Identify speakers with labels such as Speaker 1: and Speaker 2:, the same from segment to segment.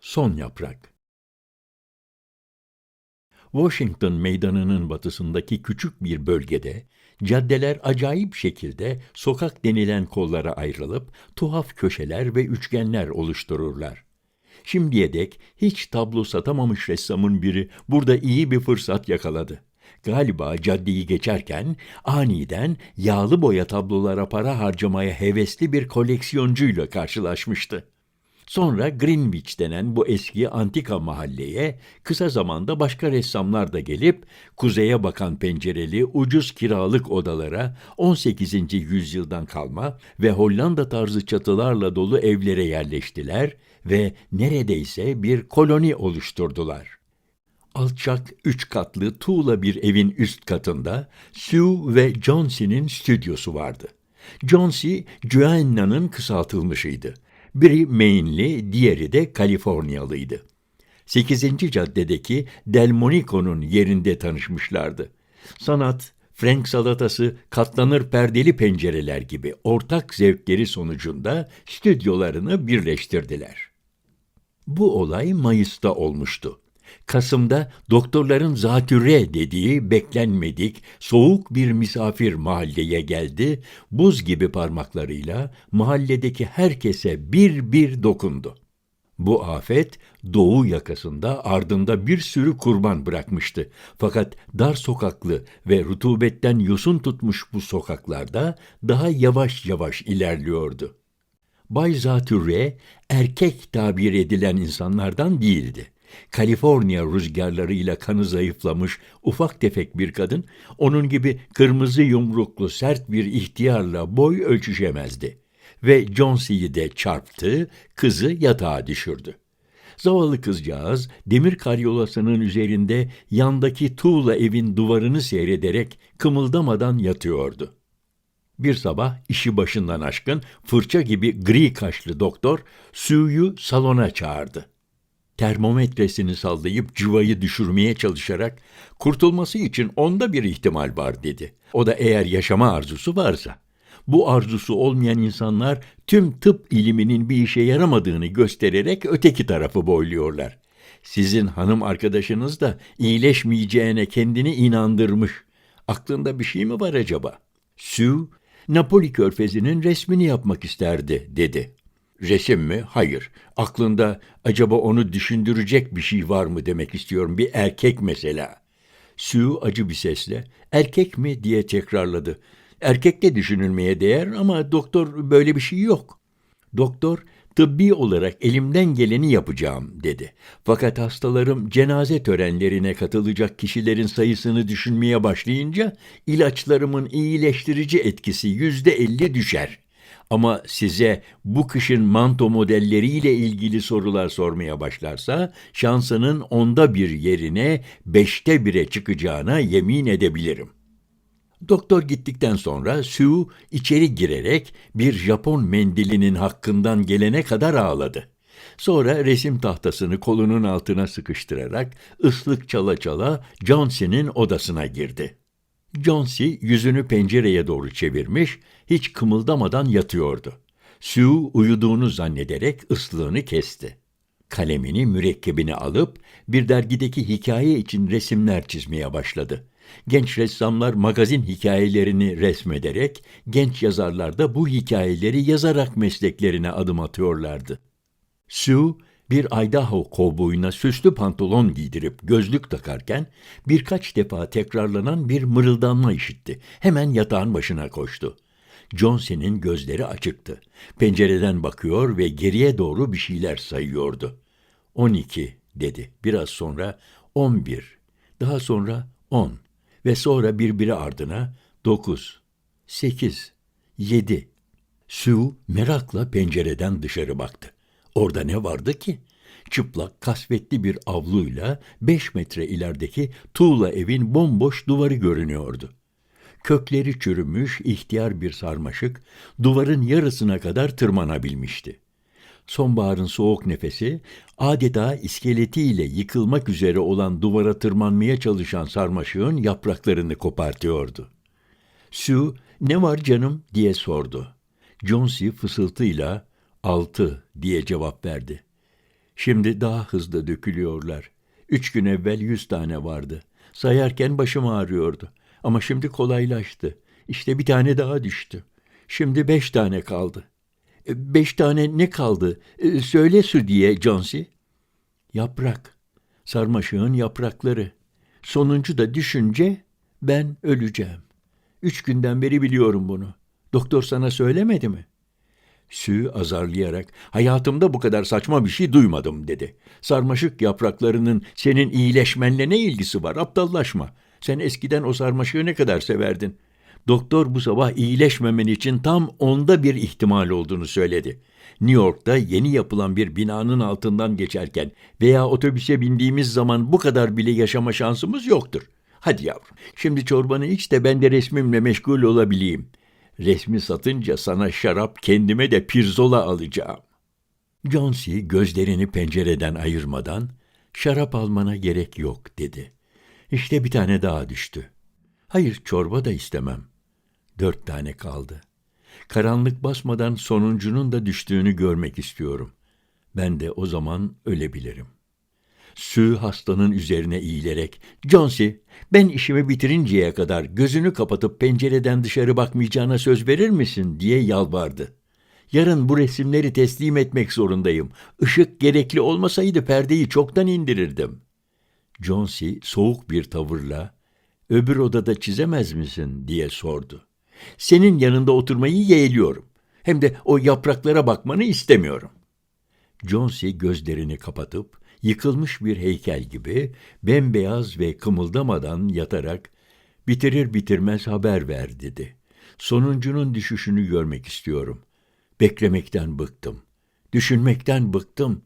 Speaker 1: Son Yaprak Washington meydanının batısındaki küçük bir bölgede caddeler acayip şekilde sokak denilen kollara ayrılıp tuhaf köşeler ve üçgenler oluştururlar. Şimdiye dek hiç tablo satamamış ressamın biri burada iyi bir fırsat yakaladı. Galiba caddeyi geçerken aniden yağlı boya tablolara para harcamaya hevesli bir koleksiyoncuyla karşılaşmıştı. Sonra Greenwich denen bu eski antika mahalleye kısa zamanda başka ressamlar da gelip kuzeye bakan pencereli ucuz kiralık odalara 18. yüzyıldan kalma ve Hollanda tarzı çatılarla dolu evlere yerleştiler ve neredeyse bir koloni oluşturdular. Alçak üç katlı tuğla bir evin üst katında Sue ve Johnson'in stüdyosu vardı. Johnson, Joanna'nın kısaltılmışıydı. Biri Maine'li, diğeri de Kaliforniyalıydı. 8. caddedeki Delmonico'nun yerinde tanışmışlardı. Sanat, Frank salatası, katlanır perdeli pencereler gibi ortak zevkleri sonucunda stüdyolarını birleştirdiler. Bu olay Mayıs'ta olmuştu. Kasım'da doktorların zatürre dediği beklenmedik, soğuk bir misafir mahalleye geldi, buz gibi parmaklarıyla mahalledeki herkese bir bir dokundu. Bu afet doğu yakasında ardında bir sürü kurban bırakmıştı. Fakat dar sokaklı ve rutubetten yosun tutmuş bu sokaklarda daha yavaş yavaş ilerliyordu. Bay Zatürre erkek tabir edilen insanlardan değildi. Kaliforniya rüzgarlarıyla kanı zayıflamış ufak tefek bir kadın, onun gibi kırmızı yumruklu sert bir ihtiyarla boy ölçüşemezdi. Ve Johnson'ı de çarptı, kızı yatağa düşürdü. Zavallı kızcağız demir karyolasının üzerinde yandaki tuğla evin duvarını seyrederek kımıldamadan yatıyordu. Bir sabah işi başından aşkın fırça gibi gri kaşlı doktor Sue'yu salona çağırdı termometresini sallayıp cıvayı düşürmeye çalışarak kurtulması için onda bir ihtimal var dedi. O da eğer yaşama arzusu varsa. Bu arzusu olmayan insanlar tüm tıp iliminin bir işe yaramadığını göstererek öteki tarafı boyluyorlar. Sizin hanım arkadaşınız da iyileşmeyeceğine kendini inandırmış. Aklında bir şey mi var acaba? Sue, Napoli körfezinin resmini yapmak isterdi, dedi. Resim mi? Hayır. Aklında acaba onu düşündürecek bir şey var mı demek istiyorum. Bir erkek mesela. Sue acı bir sesle erkek mi diye tekrarladı. Erkek de düşünülmeye değer ama doktor böyle bir şey yok. Doktor tıbbi olarak elimden geleni yapacağım dedi. Fakat hastalarım cenaze törenlerine katılacak kişilerin sayısını düşünmeye başlayınca ilaçlarımın iyileştirici etkisi yüzde elli düşer.'' Ama size bu kışın manto modelleriyle ilgili sorular sormaya başlarsa şansının onda bir yerine beşte bire çıkacağına yemin edebilirim. Doktor gittikten sonra Sue içeri girerek bir Japon mendilinin hakkından gelene kadar ağladı. Sonra resim tahtasını kolunun altına sıkıştırarak ıslık çala çala Johnson'ın odasına girdi. Johnsy yüzünü pencereye doğru çevirmiş, hiç kımıldamadan yatıyordu. Sue uyuduğunu zannederek ıslığını kesti. Kalemini, mürekkebini alıp bir dergideki hikaye için resimler çizmeye başladı. Genç ressamlar magazin hikayelerini resmederek, genç yazarlar da bu hikayeleri yazarak mesleklerine adım atıyorlardı. Sue bir Idaho kovboyuna süslü pantolon giydirip gözlük takarken birkaç defa tekrarlanan bir mırıldanma işitti. Hemen yatağın başına koştu. Johnson'in gözleri açıktı. Pencereden bakıyor ve geriye doğru bir şeyler sayıyordu. On iki dedi. Biraz sonra on bir. Daha sonra on. Ve sonra birbiri ardına dokuz, sekiz, yedi. Sue merakla pencereden dışarı baktı. Orada ne vardı ki? Çıplak, kasvetli bir avluyla beş metre ilerideki tuğla evin bomboş duvarı görünüyordu. Kökleri çürümüş, ihtiyar bir sarmaşık, duvarın yarısına kadar tırmanabilmişti. Sonbaharın soğuk nefesi, adeta iskeletiyle yıkılmak üzere olan duvara tırmanmaya çalışan sarmaşığın yapraklarını kopartıyordu. Sue, ne var canım diye sordu. Jonesy fısıltıyla, altı diye cevap verdi. Şimdi daha hızlı dökülüyorlar. Üç gün evvel yüz tane vardı. Sayarken başım ağrıyordu. Ama şimdi kolaylaştı. İşte bir tane daha düştü. Şimdi beş tane kaldı. E, Beş tane ne kaldı? E, Söyle su diye Jonesy. Yaprak. Sarmaşığın yaprakları. Sonuncu da düşünce ben öleceğim. Üç günden beri biliyorum bunu. Doktor sana söylemedi mi? Sü azarlayarak hayatımda bu kadar saçma bir şey duymadım dedi. Sarmaşık yapraklarının senin iyileşmenle ne ilgisi var aptallaşma. Sen eskiden o sarmaşığı ne kadar severdin. Doktor bu sabah iyileşmemen için tam onda bir ihtimal olduğunu söyledi. New York'ta yeni yapılan bir binanın altından geçerken veya otobüse bindiğimiz zaman bu kadar bile yaşama şansımız yoktur. Hadi yavrum, şimdi çorbanı iç de ben de resmimle meşgul olabileyim. Resmi satınca sana şarap, kendime de pirzola alacağım. Jonesy gözlerini pencereden ayırmadan, şarap almana gerek yok dedi. İşte bir tane daha düştü. Hayır, çorba da istemem. Dört tane kaldı. Karanlık basmadan sonuncunun da düştüğünü görmek istiyorum. Ben de o zaman ölebilirim. Sü hastanın üzerine eğilerek, Jonesy, ben işimi bitirinceye kadar gözünü kapatıp pencereden dışarı bakmayacağına söz verir misin diye yalvardı. Yarın bu resimleri teslim etmek zorundayım. Işık gerekli olmasaydı perdeyi çoktan indirirdim. Jonesy soğuk bir tavırla, öbür odada çizemez misin diye sordu. Senin yanında oturmayı yeğliyorum. Hem de o yapraklara bakmanı istemiyorum. Jonesy gözlerini kapatıp yıkılmış bir heykel gibi bembeyaz ve kımıldamadan yatarak bitirir bitirmez haber ver dedi. Sonuncunun düşüşünü görmek istiyorum. Beklemekten bıktım. Düşünmekten bıktım.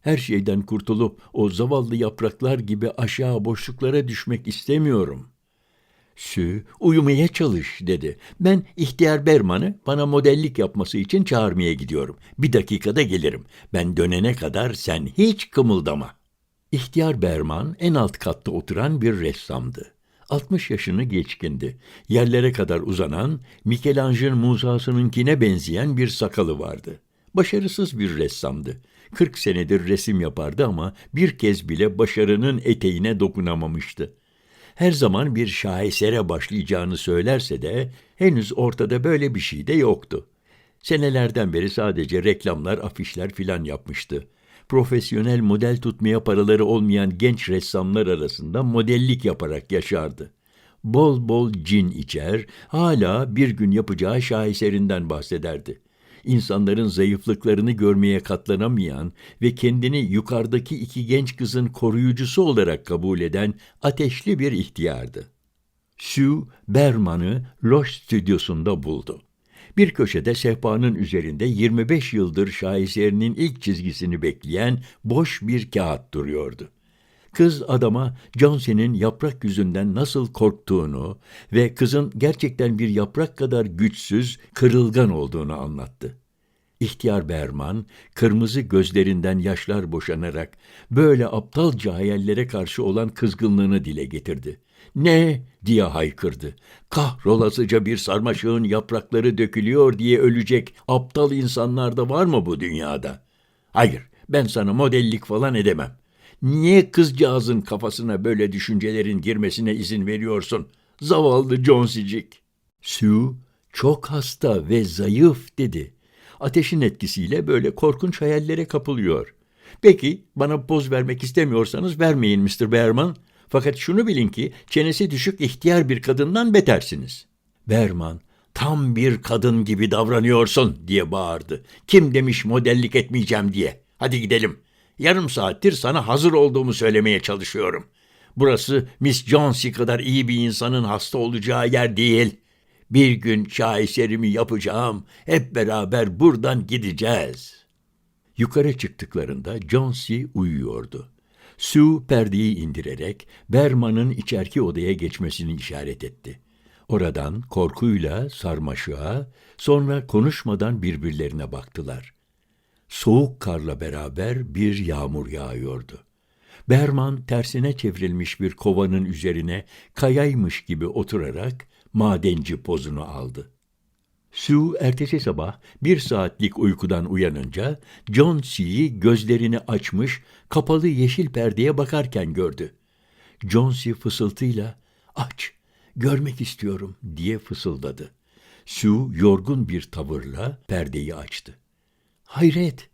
Speaker 1: Her şeyden kurtulup o zavallı yapraklar gibi aşağı boşluklara düşmek istemiyorum.'' Sü, uyumaya çalış dedi. Ben ihtiyar Berman'ı bana modellik yapması için çağırmaya gidiyorum. Bir dakikada gelirim. Ben dönene kadar sen hiç kımıldama. İhtiyar Berman en alt katta oturan bir ressamdı. 60 yaşını geçkindi. Yerlere kadar uzanan, Michelangelo Musa'sınınkine benzeyen bir sakalı vardı. Başarısız bir ressamdı. 40 senedir resim yapardı ama bir kez bile başarının eteğine dokunamamıştı her zaman bir şahesere başlayacağını söylerse de henüz ortada böyle bir şey de yoktu. Senelerden beri sadece reklamlar, afişler filan yapmıştı. Profesyonel model tutmaya paraları olmayan genç ressamlar arasında modellik yaparak yaşardı. Bol bol cin içer, hala bir gün yapacağı şaheserinden bahsederdi insanların zayıflıklarını görmeye katlanamayan ve kendini yukarıdaki iki genç kızın koruyucusu olarak kabul eden ateşli bir ihtiyardı. Sue Berman'ı loş stüdyosunda buldu. Bir köşede sehpanın üzerinde 25 yıldır şaheserinin ilk çizgisini bekleyen boş bir kağıt duruyordu. Kız adama Johnson'in yaprak yüzünden nasıl korktuğunu ve kızın gerçekten bir yaprak kadar güçsüz, kırılgan olduğunu anlattı. İhtiyar Berman, kırmızı gözlerinden yaşlar boşanarak böyle aptalca hayallere karşı olan kızgınlığını dile getirdi. Ne diye haykırdı. Kahrolasıca bir sarmaşığın yaprakları dökülüyor diye ölecek aptal insanlar da var mı bu dünyada? Hayır, ben sana modellik falan edemem. Niye kızcağızın kafasına böyle düşüncelerin girmesine izin veriyorsun? Zavallı Jonesicik. Sue çok hasta ve zayıf dedi. Ateşin etkisiyle böyle korkunç hayallere kapılıyor. Peki bana poz vermek istemiyorsanız vermeyin Mr. Berman. Fakat şunu bilin ki çenesi düşük ihtiyar bir kadından betersiniz. Berman tam bir kadın gibi davranıyorsun diye bağırdı. Kim demiş modellik etmeyeceğim diye. Hadi gidelim. Yarım saattir sana hazır olduğumu söylemeye çalışıyorum. Burası Miss Jonesy kadar iyi bir insanın hasta olacağı yer değil. Bir gün şaheserimi yapacağım, hep beraber buradan gideceğiz. Yukarı çıktıklarında Jonesy uyuyordu. Sue perdeyi indirerek Berman'ın içerki odaya geçmesini işaret etti. Oradan korkuyla sarmaşığa, sonra konuşmadan birbirlerine baktılar. Soğuk karla beraber bir yağmur yağıyordu. Berman tersine çevrilmiş bir kovanın üzerine kayaymış gibi oturarak madenci pozunu aldı. Sue ertesi sabah bir saatlik uykudan uyanınca John C'yi gözlerini açmış kapalı yeşil perdeye bakarken gördü. John C fısıltıyla aç, görmek istiyorum diye fısıldadı. Sue yorgun bir tavırla perdeyi açtı. Hayret!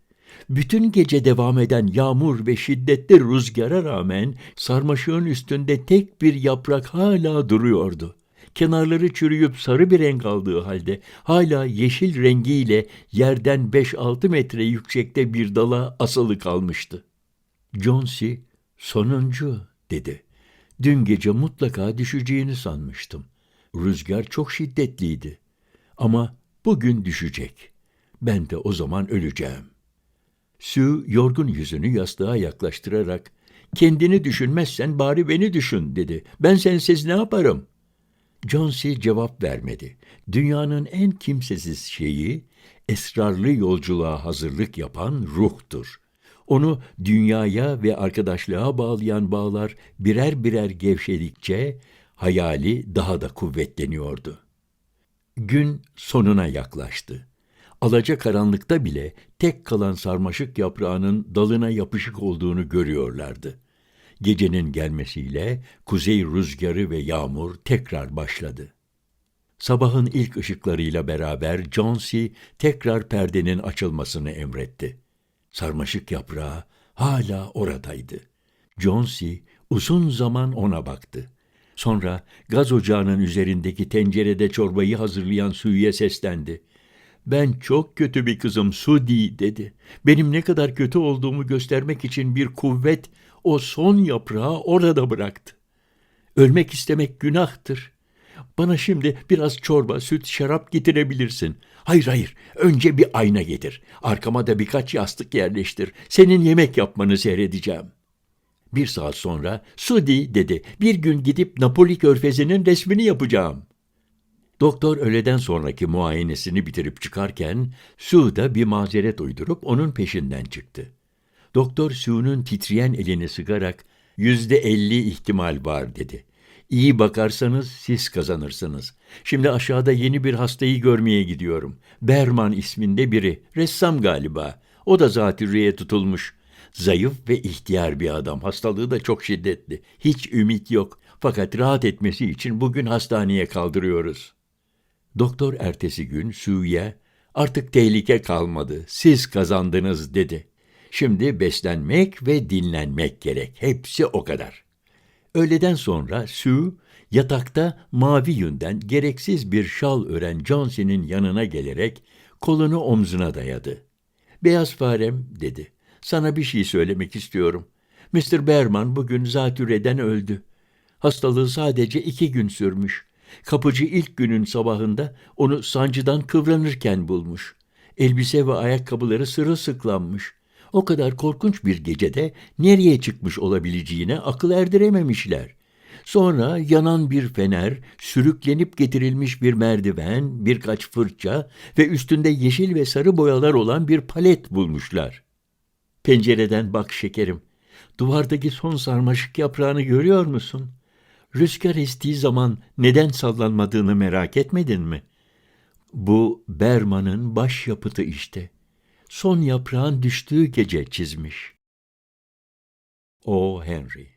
Speaker 1: Bütün gece devam eden yağmur ve şiddetli rüzgara rağmen sarmaşığın üstünde tek bir yaprak hala duruyordu. Kenarları çürüyüp sarı bir renk aldığı halde hala yeşil rengiyle yerden 5-6 metre yüksekte bir dala asılı kalmıştı. C. sonuncu dedi. Dün gece mutlaka düşeceğini sanmıştım. Rüzgar çok şiddetliydi. Ama bugün düşecek. Ben de o zaman öleceğim. Sue yorgun yüzünü yastığa yaklaştırarak kendini düşünmezsen bari beni düşün dedi. Ben sensiz ne yaparım? John C. cevap vermedi. Dünyanın en kimsesiz şeyi esrarlı yolculuğa hazırlık yapan ruhtur. Onu dünyaya ve arkadaşlığa bağlayan bağlar birer birer gevşedikçe hayali daha da kuvvetleniyordu. Gün sonuna yaklaştı. Alaca karanlıkta bile tek kalan sarmaşık yaprağının dalına yapışık olduğunu görüyorlardı. Gecenin gelmesiyle kuzey rüzgarı ve yağmur tekrar başladı. Sabahın ilk ışıklarıyla beraber C. tekrar perdenin açılmasını emretti. Sarmaşık yaprağı hala oradaydı. C. uzun zaman ona baktı. Sonra gaz ocağının üzerindeki tencerede çorbayı hazırlayan Su'ya seslendi. Ben çok kötü bir kızım Sudi dedi. Benim ne kadar kötü olduğumu göstermek için bir kuvvet o son yaprağı orada bıraktı. Ölmek istemek günahtır. Bana şimdi biraz çorba, süt, şarap getirebilirsin. Hayır hayır, önce bir ayna getir. Arkama da birkaç yastık yerleştir. Senin yemek yapmanı seyredeceğim. Bir saat sonra Sudi dedi, bir gün gidip Napoli körfezinin resmini yapacağım. Doktor öğleden sonraki muayenesini bitirip çıkarken Sue da bir mazeret uydurup onun peşinden çıktı. Doktor Sue'nun titreyen elini sıkarak yüzde elli ihtimal var dedi. İyi bakarsanız siz kazanırsınız. Şimdi aşağıda yeni bir hastayı görmeye gidiyorum. Berman isminde biri. Ressam galiba. O da zatürreye tutulmuş. Zayıf ve ihtiyar bir adam. Hastalığı da çok şiddetli. Hiç ümit yok. Fakat rahat etmesi için bugün hastaneye kaldırıyoruz. Doktor ertesi gün Sue'ye artık tehlike kalmadı. Siz kazandınız dedi. Şimdi beslenmek ve dinlenmek gerek. Hepsi o kadar. Öğleden sonra Sue yatakta mavi yünden gereksiz bir şal ören Johnson'in yanına gelerek kolunu omzuna dayadı. Beyaz farem dedi. Sana bir şey söylemek istiyorum. Mr. Berman bugün zatürreden öldü. Hastalığı sadece iki gün sürmüş. Kapıcı ilk günün sabahında onu sancıdan kıvranırken bulmuş. Elbise ve ayakkabıları sırılsıklanmış. O kadar korkunç bir gecede nereye çıkmış olabileceğine akıl erdirememişler. Sonra yanan bir fener, sürüklenip getirilmiş bir merdiven, birkaç fırça ve üstünde yeşil ve sarı boyalar olan bir palet bulmuşlar. Pencereden bak şekerim. Duvardaki son sarmaşık yaprağını görüyor musun? Rüzgar estiği zaman neden sallanmadığını merak etmedin mi? Bu Berman'ın başyapıtı işte. Son yaprağın düştüğü gece çizmiş. O. Henry